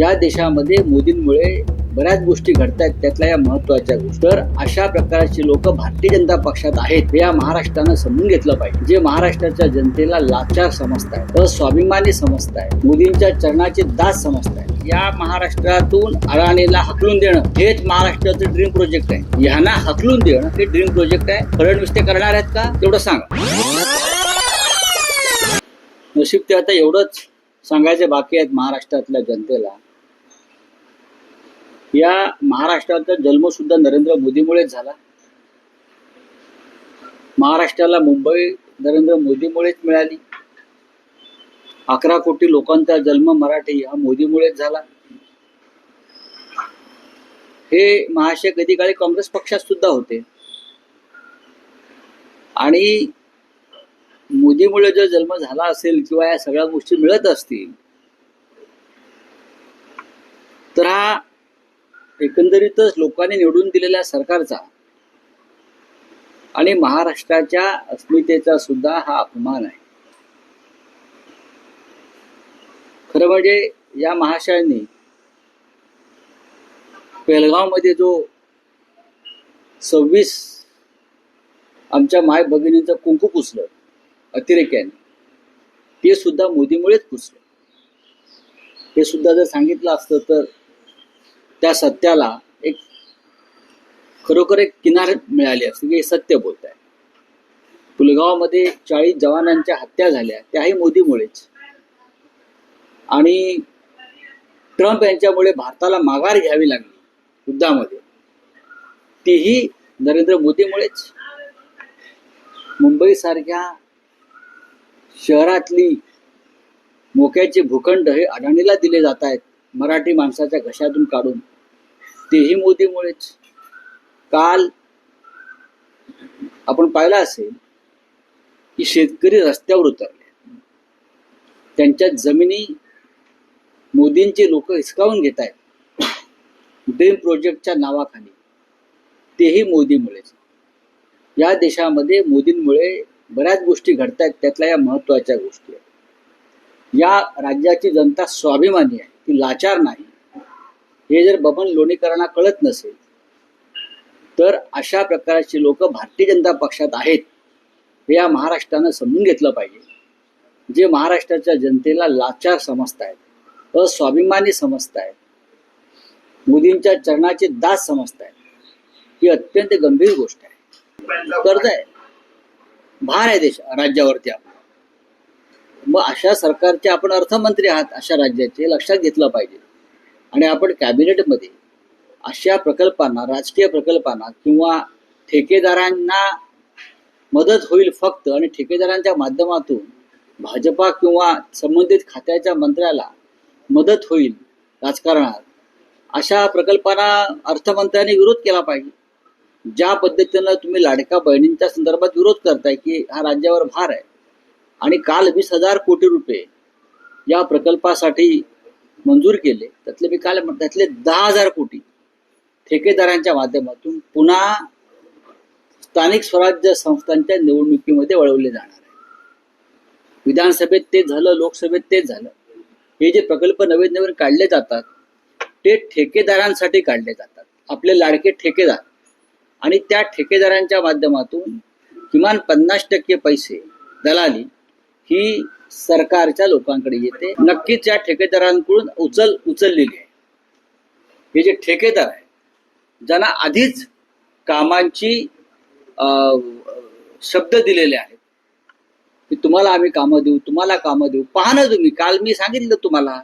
या देशामध्ये मोदींमुळे बऱ्याच गोष्टी घडतायत त्यातल्या या महत्त्वाच्या गोष्टी. तर अशा प्रकारची लोक भारतीय जनता पक्षात आहेत हे या महाराष्ट्रानं समजून घेतलं पाहिजे. जे महाराष्ट्राच्या जनतेला लाचार समजतायत अस्वाभिमानी समजतायत मोदींच्या चरणाचे दास समजतायत या महाराष्ट्रातून अडाणीला हकलून देणं हेच महाराष्ट्राचं ड्रीम प्रोजेक्ट आहे. यांना हकलून देणं हे ड्रीम प्रोजेक्ट आहे. फडणवीस ते करणार आहेत का? तेवढं सांगा. नशीब ते आता एवढंच सांगायचे बाकी आहेत महाराष्ट्रातल्या जनतेला. या महाराष्ट्राचा जन्म सुद्धा नरेंद्र मोदीमुळेच झाला. महाराष्ट्राला मुंबई नरेंद्र मोदीमुळेच मिळाली. अकरा कोटी लोकांचा जन्म मराठी हा मोदीमुळेच झाला. हे महाशय कधी काळी काँग्रेस पक्षात सुद्धा होते. आणि मोदीमुळे जर जन्म झाला असेल किंवा या सगळ्या गोष्टी मिळत असतील तर हा एकंदरीतच लोकांनी निवडून दिलेल्या सरकारचा आणि महाराष्ट्राच्या अस्मितेचा सुद्धा हा अपमान आहे. खरं म्हणजे या महाशयांनी पेलगावमध्ये जो सव्वीस आमच्या माय भगिनींचं कुंकू पुसलं अतिरेक्याने ते सुद्धा मोदीमुळेच पुसलं. हे सुद्धा जर सांगितलं असतं तर त्या सत्याला एक खरोखर एक किनार मिळाली असते की हे सत्य बोलत आहे. पुलगावमध्ये चाळीस जवानांच्या हत्या झाल्या त्याही मोदीमुळेच. आणि ट्रम्प यांच्यामुळे भारताला माघार घ्यावी लागली युद्धामध्ये. तीही नरेंद्र मोदीमुळेच. मुंबईसारख्या शहरातली मोक्याचे भूखंड हे अडाणीला दिले जात आहेत मराठी माणसाच्या घशातून काढून. तेही मोदीमुळेच. काल आपण पाहिलं असेल की शेतकरी रस्त्यावर उतरले. त्यांच्या जमिनी मोदींचे लोक हिसकावून घेत आहेत. ड्रीम प्रोजेक्टच्या नावाखाली. तेही मोदीमुळेच. या देशामध्ये मोदींमुळे बऱ्याच गोष्टी घडतायत. त्यातल्या या महत्त्वाच्या गोष्टी आहेत. या राज्याची जनता स्वाभिमानी आहे. ती लाचार नाही. हे जर बबन लोणीकरांना कळत नसेल तर अशा प्रकारची लोक भारतीय जनता पक्षात आहेत हे या महाराष्ट्रानं समजून घेतलं पाहिजे. जे महाराष्ट्राच्या जनतेला लाचार समजतायत अस्वाभिमानी समजतायत मोदींच्या चरणाचे दास समजतायत ही अत्यंत गंभीर गोष्ट आहे. कर्ज आहे. भार आहे देश राज्यावरती आपण मग अशा सरकारचे आपण अर्थमंत्री आहात अशा राज्याचे लक्षात घेतलं पाहिजे. आणि आपण कॅबिनेटमध्ये अशा प्रकल्पांना राजकीय प्रकल्पांना किंवा ठेकेदारांना मदत होईल फक्त आणि ठेकेदारांच्या माध्यमातून भाजपा किंवा संबंधित खात्याच्या मंत्र्याला मदत होईल राजकारणात अशा प्रकल्पांना अर्थमंत्र्यांनी विरोध केला पाहिजे. ज्या पद्धतीनं तुम्ही लाडका बहिणींच्या संदर्भात विरोध करताय की हा राज्यावर भार आहे आणि काल वीस हजार कोटी रुपये या प्रकल्पासाठी मंजूर केले त्यातले मी काल त्यातले दहा हजार कोटी ठेकेदारांच्या माध्यमातून पुन्हा स्थानिक स्वराज्य संस्थांच्या निवडणुकीमध्ये वळवले जाणार आहे. विधानसभेत ते झालं लोकसभेत तेच झालं. हे जे प्रकल्प नवीन नवीन काढले जातात ते ठेकेदारांसाठी काढले जातात. आपले लाडके ठेकेदार. आणि त्या ठेकेदारांच्या माध्यमातून किमान पन्नास टक्के पैसे दलाली ही सरकारच्या लोकांकडे येते. नक्कीच या ठेकेदारांकडून उचल उचललेली आहे. हे जे ठेकेदार आहे ज्यांना आधीच कामांची अं, शब्द दिलेले आहेत की तुम्हाला आम्ही कामं देऊ तुम्हाला कामं देऊ. पहा ना तुम्ही काल मी सांगितलं तुम्हाला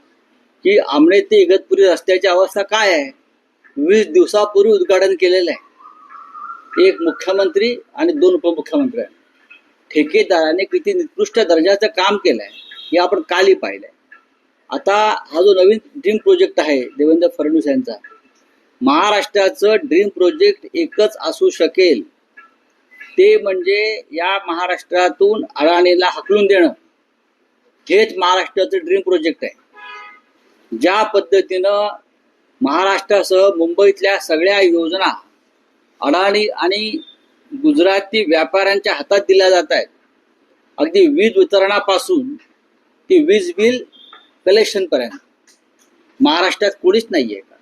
की आमणे ते इगतपुरी रस्त्याची अवस्था काय आहे? वीस दिवसापूर्वी उद्घाटन केलेलं आहे. एक मुख्यमंत्री आणि दोन उपमुख्यमंत्री आहेत. ठेकेदाराने किती निकृष्ट दर्जाचं काम केलंय हे आपण कालही पाहिलंय. आता हा जो नवीन ड्रीम प्रोजेक्ट आहे देवेंद्र फडणवीस यांचा महाराष्ट्राचं ड्रीम प्रोजेक्ट एकच असू शकेल. ते म्हणजे या महाराष्ट्रातून अडाणीला हकलून देणं. हेच महाराष्ट्राचं ड्रीम प्रोजेक्ट आहे. ज्या पद्धतीनं महाराष्ट्रासह मुंबईतल्या सगळ्या योजना अडाणी आणि गुजराती व्यापाऱ्यांच्या हातात दिल्या जात आहेत. अगदी वीज वितरणापासून ते वीज बिल कलेक्शनपर्यंत. महाराष्ट्रात कोणीच नाहीये का?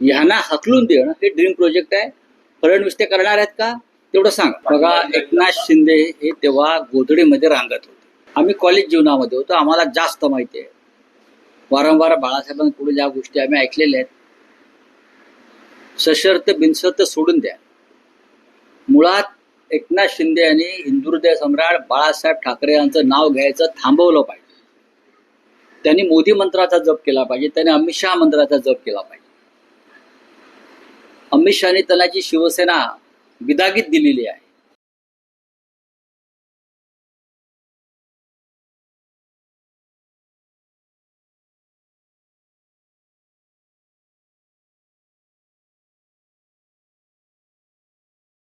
ह्यांना हकलून देणं हे ड्रीम प्रोजेक्ट आहे. फडणवीस ते करणार आहेत का? तेवढं सांग. बघा एकनाथ शिंदे हे तेव्हा गोधडीमध्ये रांगत होते. आम्ही कॉलेज जीवनामध्ये होतो. आम्हाला जास्त माहिती आहे. वारंवार बाळासाहेबांकडून ज्या गोष्टी आम्ही ऐकलेल्या आहेत सशर्त बिनसर्त सोडून द्या. मुळात एकनाथ शिंदे यांनी हिंदुहृदय सम्राट बाळासाहेब ठाकरे यांचं नाव घ्यायचं थांबवलं पाहिजे. त्यांनी मोदी मंत्राचा जप केला पाहिजे त्यांनी अमित शहा मंत्राचा जप केला पाहिजे. अमित शहाने त्यांना जी शिवसेना विदागीत दिलेली आहे